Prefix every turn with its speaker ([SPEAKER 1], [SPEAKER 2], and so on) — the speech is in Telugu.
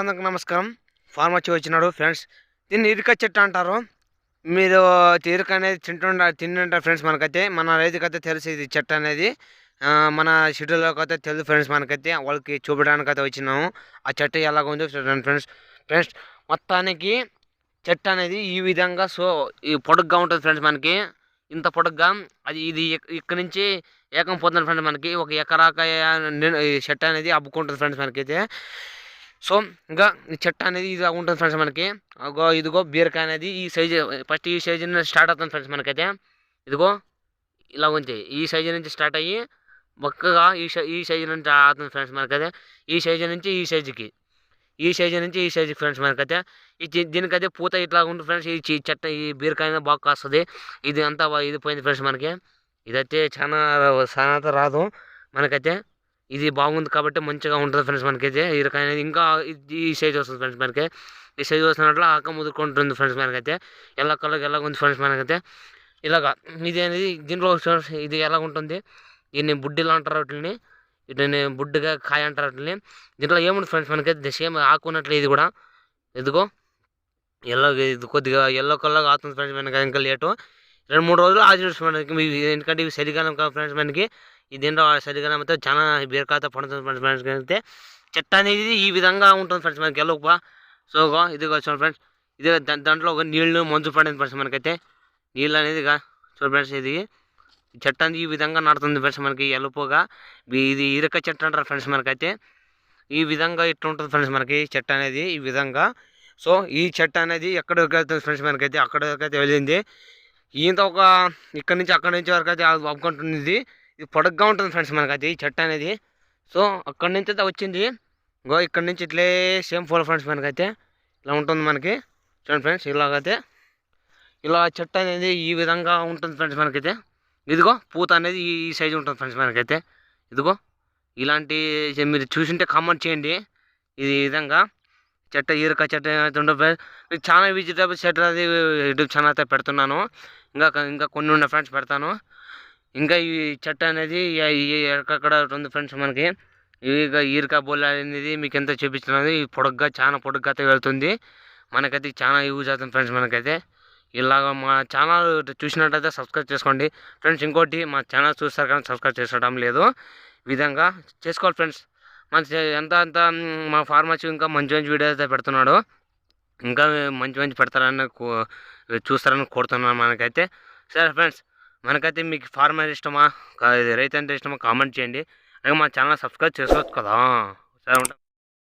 [SPEAKER 1] అందరికి నమస్కారం. ఫార్మ్ వచ్చి వచ్చినాడు ఫ్రెండ్స్. దీన్ని ఇరుక చెట్టు అంటారు. మీరు ఇరుక అనేది తింటుండ తింటుంటారు ఫ్రెండ్స్ మనకైతే. మన రైతుకైతే తెలుసు ఇది చెట్టు అనేది. మన షెడ్యూల్లోకి అయితే తెలుసు ఫ్రెండ్స్ మనకైతే. వాళ్ళకి చూపడానికి అయితే వచ్చినాము. ఆ చెట్టు ఎలాగ ఉందో చూడండి ఫ్రెండ్స్. ఫ్రెండ్స్ మొత్తానికి చెట్టు అనేది ఈ విధంగా సో ఈ పొడుగ్గా ఉంటుంది ఫ్రెండ్స్ మనకి. ఇంత పొడుగ్గా అది ఇది ఇక్కడ నుంచి ఏకం పోతుంది ఫ్రెండ్స్ మనకి. ఒక ఎకరాక చెట్టు అనేది అబ్బుకుంటుంది ఫ్రెండ్స్ మనకైతే. సో ఇంకా ఈ చెట్టు అనేది ఇది ఉంటుంది ఫ్రెండ్స్ మనకి. ఇదిగో బీరకాయ అనేది ఈ సైజు ఫస్ట్ ఈ సైజు నుంచి స్టార్ట్ అవుతుంది ఫ్రెండ్స్ మనకైతే. ఇదిగో ఇలా ఉంది. ఈ సైజు నుంచి స్టార్ట్ అయ్యి బక్కగా ఈ సై ఈ సైజు నుంచి అవుతుంది ఫ్రెండ్స్ మనకైతే. ఈ సైజు నుంచి ఈ సైజుకి ఈ సైజు నుంచి ఈ సైజుకి ఫ్రెండ్స్ మనకైతే. ఈ దీనికైతే పూత ఇట్లా ఉంటుంది ఫ్రెండ్స్. ఈ చెట్ట ఈ బీరకాయ బాగా కాస్తుంది. ఇది అంతా ఇది పోయింది ఫ్రెండ్స్ మనకి. ఇదైతే చాలా చాలా రాదు. మనకైతే ఇది బాగుంది కాబట్టి మంచిగా ఉంటుంది ఫ్రెండ్స్ మనకైతే. ఈ రకమైన ఇంకా ఈ సైజ్ వస్తుంది ఫ్రెండ్స్ మనకి. ఈ సైజ్ వస్తున్నట్లు ఆక ముదురుకుంటుంది ఫ్రెండ్స్ మనకైతే. ఎలా కలర్ ఎలా ఉంది ఫ్రెండ్స్ మనకైతే. ఇలాగా ఇది అనేది దీంట్లో ఇది ఎలా ఉంటుంది? దీన్ని బుడ్డిలు అంటారు వాటిని వీటిని బుడ్డిగా కాయ అంటారు వాటిని దీంట్లో ఏముంది ఫ్రెండ్స్ మనకైతే? సేమ్ ఆకున్నట్లు ఇది కూడా. ఎందుకో ఎల్లో ఇది కొద్దిగా ఎల్లో కలర్గా అవుతుంది ఫ్రెండ్స్ మనకి ఇంకా లేటు. రెండు మూడు రోజులు ఆగి మనకి. ఎందుకంటే ఇవి చలికాలం కదా ఫ్రెండ్స్ మనకి. ఈ దీంట్లో చలికాలం అయితే చాలా బీరకాయతో పండుతుంది ఫ్రెండ్స్ మనకి అయితే. చెట్టు అనేది ఈ విధంగా ఉంటుంది ఫ్రెండ్స్ మనకి ఎల్లో సో ఇదిగో చూడండి ఫ్రెండ్స్ ఇది దాంట్లో ఒక నీళ్ళు మంచు పడింది ఫ్రెండ్స్ మనకైతే. నీళ్ళు అనేది చూడండి ఫ్రెండ్స్ ఇది. చెట్టు అనేది ఈ విధంగా నాటుతుంది ఫ్రెండ్స్ మనకి ఎలుపుగా ఇది ఇరక చెట్టు అంటారు ఫ్రెండ్స్ మనకైతే. ఈ విధంగా ఇట్లా ఉంటుంది ఫ్రెండ్స్ మనకి చెట్టు అనేది ఈ విధంగా. సో ఈ చెట్టు అనేది ఎక్కడికి వెళ్తుంది ఫ్రెండ్స్ మనకైతే? అక్కడికైతే వెళ్ళింది. ఈయంత ఒక ఇక్కడ నుంచి అక్కడి నుంచి వరకు అయితే అవ్వుకుంటుంది ఇది పొడగ్గా ఉంటుంది ఫ్రెండ్స్ మనకైతే అది చెట్టు అనేది. సో అక్కడి నుంచి అయితే వచ్చింది. గో ఇక్కడి నుంచి ఇట్లే సేమ్ ఫోల్ ఫ్రెండ్స్ మనకైతే ఇలా ఉంటుంది మనకి. చూడండి ఫ్రెండ్స్ ఇలాగైతే. ఇలా చెట్టు అనేది ఈ విధంగా ఉంటుంది ఫ్రెండ్స్ మనకైతే. ఇదిగో పూత అనేది ఈ సైజు ఉంటుంది ఫ్రెండ్స్ మనకైతే. ఇదిగో ఇలాంటి మీరు చూసింటే కామెంట్ చేయండి. ఇది విధంగా చెట్ట ఈరక చెట్ట ఏమైతే చాలా వెజిటేబుల్స్ చెట్టు అది యూట్యూబ్ ఛానల్ అయితే పెడుతున్నాను. ఇంకా ఇంకా కొన్ని ఉన్న ఫ్రెండ్స్ పెడతాను. ఇంకా ఈ చెట్టు అనేది ఎక్కడ ఉంది ఫ్రెండ్స్ మనకి. ఇక ఈరక బోల్ అనేది మీకు ఎంత చూపించినది ఈ పొడగ్గా చాలా పొడగ్గా అయితే వెళ్తుంది. మనకైతే చాలా యూజ్ అవుతుంది ఫ్రెండ్స్ మనకైతే. ఇలాగ మా ఛానల్ చూసినట్టయితే సబ్స్క్రైబ్ చేసుకోండి. ఫ్రెండ్స్ ఇంకోటి మా ఛానల్ చూస్తారు కానీ సబ్స్క్రైబ్ చేసుకోవడం లేదు. విధంగా చేసుకోవాలి ఫ్రెండ్స్ మన ఎంత అంత మా ఫార్మసీ ఇంకా మంచి మంచి వీడియో అయితే పెడుతున్నాడు. ఇంకా మంచి మంచి పెడతారని కో- చూస్తారని కోరుతున్నాను మనకైతే. సరే ఫ్రెండ్స్ మనకైతే మీకు ఫార్మర్ ఇష్టమా? రైతు అంటే ఇష్టమా? కామెంట్ చేయండి. అలాగే మా ఛానల్ సబ్స్క్రైబ్ చేసుకోవచ్చు కదా. సరే ఉంటాం